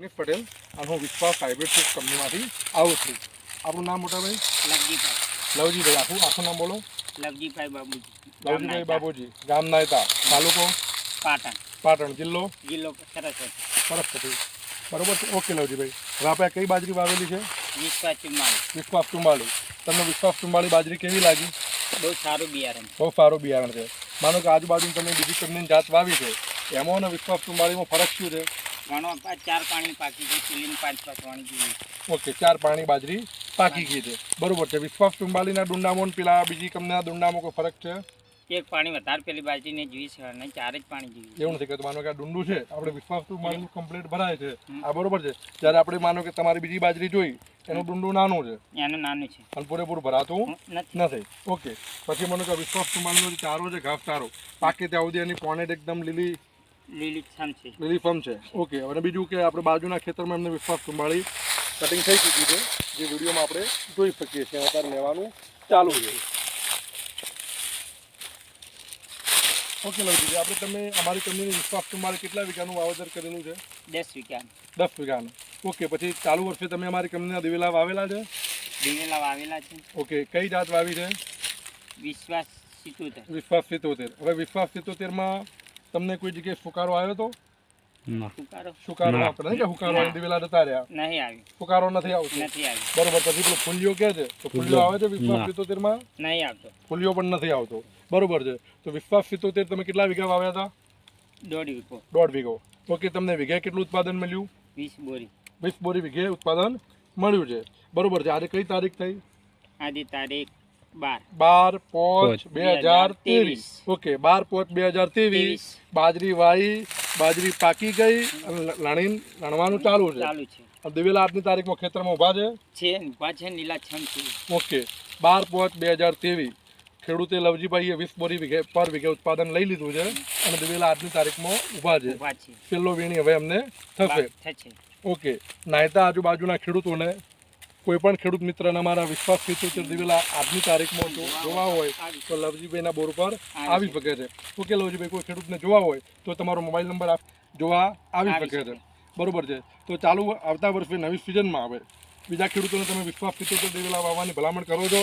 નિફ પટેલ અને હું વિશ્વાસ હાઇબ્રિડ ફૂડ કંપનીમાંથી આવું છું. આપણું નામ મોટાભાઈ લવજીભાઈ. લવજીભાઈ આખું આખું નામ બોલો. લવજીભાઈ બાબુજી. લવજીભાઈ બાબુજી ગામ નાયતા તાલુકો? પાટણ. પાટણ જિલ્લો? જિલ્લો સરસ્વતી. બરોબર છે? ઓકે લવજીભાઈ. હવે આપણે કઈ બાજરી વાવેલી છે? વિશ્વાસ ચુમ્માળીસ. વિશ્વાસ ચુંબાળી તમને વિશ્વાસ ચુંબાળી બાજરી કેવી લાગી? બહુ સારું બિયારણ બહુ સારું બિયારણ છે. માનો કે આજુબાજુ તમે બીજી કંપનીની જાત વાવી છે. એમાં અને વિશ્વાસ ચુંબાળીમાં ફરક શું છે? ઘણો ચાર પાણી પાકી ગઈ ચીલીને પાંચ પાંચ પાણી જોઈએ ઓકે ચાર પાણી બાજરી પાકી ગઈ છે. બરોબર છે વિશ્વાસ ચુંબાળીના ડુંડામાં અને પેલા બીજી કંપનીના ડુંડામો કોઈ ફરક છે? એક પાણી વધારે પેલી બાજરીને જોઈએ છે અને ચાર જ પાણી જોઈએ એવું નથી કે માનો કે આ ડુંડું છે આપણે વિશ્વાસ ચુંબાળીનું કમ્પ્લીટ ભરાય છે. આ બરોબર છે જ્યારે આપણે માનો કે તમારી બીજી બાજરી જોઈ એનું ડુંડું નાનું છે. એનું નાનું છે. અને પૂરેપૂરું ભરાતું નથી. ઓકે પછી મને કે વિશ્વાસ ચુંબાળીનો ચારો છે ઘાસ ચારો પાકે ત્યાં સુધી એની પોનેટ એકદમ લીલી લીલી ફર્મ છે. ઓકે અને બીજું કે આપણે બાજુના ખેતરમાં એમને વિશ્વાસ સંભાળી કટિંગ થઈ ચૂકી છે. જે વિડીયોમાં આપણે જોઈ શકીએ છીએ. અત્યારે લેવાનું ચાલુ છે. ઓકે લવજીજી આપણે તમે અમારી કંપનીની વિશ્વાસ ચુંબાળી કેટલા વીઘાનું વાવેતર કરેલું છે? દસ વીઘા દસ વીઘાનું. ઓકે પછી ચાલુ વર્ષે તમે અમારી કંપનીના દિવેલા વાવેલા છે? દિવેલા વાવેલા છે. ઓકે કઈ જાત વાવી છે? વિશ્વાસ સિત્તોતેર. વિશ્વાસ સિત્તોતેર. હવે વિશ્વાસ સિત્તોતેરમાં તમને કોઈ જગ્યાએ ફુકારો આવ્યો તો? સુકારો ફુકારો. આપણે કે ફુકારો દિવેલા જતા રહ્યા નહીં આવી. ફુકારો નથી આવતો. નથી આવી. બરોબર પછી પેલો ફૂલિયો કે છે? તો ફૂલિયો આવે છે વિશ્વાસ ના. સિત્તોતેરમાં નહીં આવતો. ફૂલિયો પણ નથી આવતો. બરોબર છે. તો વિશ્વાસ સિત્તોતેર તમે કેટલા વીઘા વાવ્યા હતા? દોઢ વીઘો. દોઢ વીઘો. ઓકે તમને વીઘે કેટલું ઉત્પાદન મળ્યું? વીસ બોરી. વીસ બોરી વીઘે ઉત્પાદન મળ્યું છે. બરોબર છે. આજે કઈ તારીખ થઈ? આજે તારીખ બાર. પાંચ. બે હજાર ત્રેવીસ. ઓકે બાર પાંચ બે હજાર ત્રેવીસ. બાજરી વાઈ બાજરી પાકી ગઈ અને લણીન લણવાનું ચાલુ છે. ચાલુ છે. દિવેલા આજની તારીખમાં ખેતરમાં ઊભા છે? છે ઊભા છે નીલાછમ છે. ઓકે બાર પાંચ બે હજાર ત્રેવીસ. ખેડૂતે લવજીભાઈએ વીસ બોરી વીઘે પર વીઘે ઉત્પાદન લઈ લીધું છે અને દિવેલા આજની તારીખમાં ઊભા છે. છેલ્લો વીણી હવે અમને થશે. થશે. ઓકે નાયતા આજુબાજુના ખેડૂતોને કોઈ પણ ખેડૂત મિત્રને અમારા વિશ્વાસ સિત્તોતેર દિવેલા આજની તારીખમાં જો જોવા હોય તો લવજીભાઈના બોર પર આવી શકે છે. ઓકે લવજીભાઈ કોઈ ખેડૂતને જોવા હોય તો તમારો મોબાઈલ નંબર આપ જોવા આવી શકે છે. બરોબર છે. તો ચાલુ આવતા વર્ષે નવી સિઝનમાં આવે. બીજા ખેડૂતોને તમે વિશ્વાસ સિત્તોતેર દિવેલા વાવવાની ભલામણ કરો છો.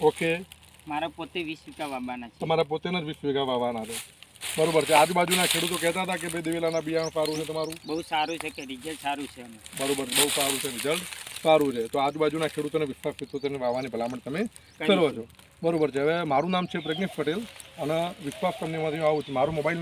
ઓકે. મારા પોતે વીસ વીઘા વાવવાના છે. તમારા પોતેના જ વીસ વીઘા વાવવાના છે. બરોબર છે. આજુબાજુના ખેડૂતો કહેતા હતા કે ભાઈ દિવેલાના બિયારણ સારું છે તમારું? બહુ સારું છે કે રિઝલ્ટ સારું છે બરોબર બહુ સારું છે રિઝલ્ટ સારું છે. તો આજુબાજુના ખેડૂતોને વિશ્વાસ સિત્તોતેરની વાવવાની ભલામણ તમે કરો છો. બરોબર છે. હવે મારું નામ છે પ્રજ્ઞેશ પટેલ અને વિશ્વાસ કંપનીમાંથી આવું છું. મારો મોબાઈલ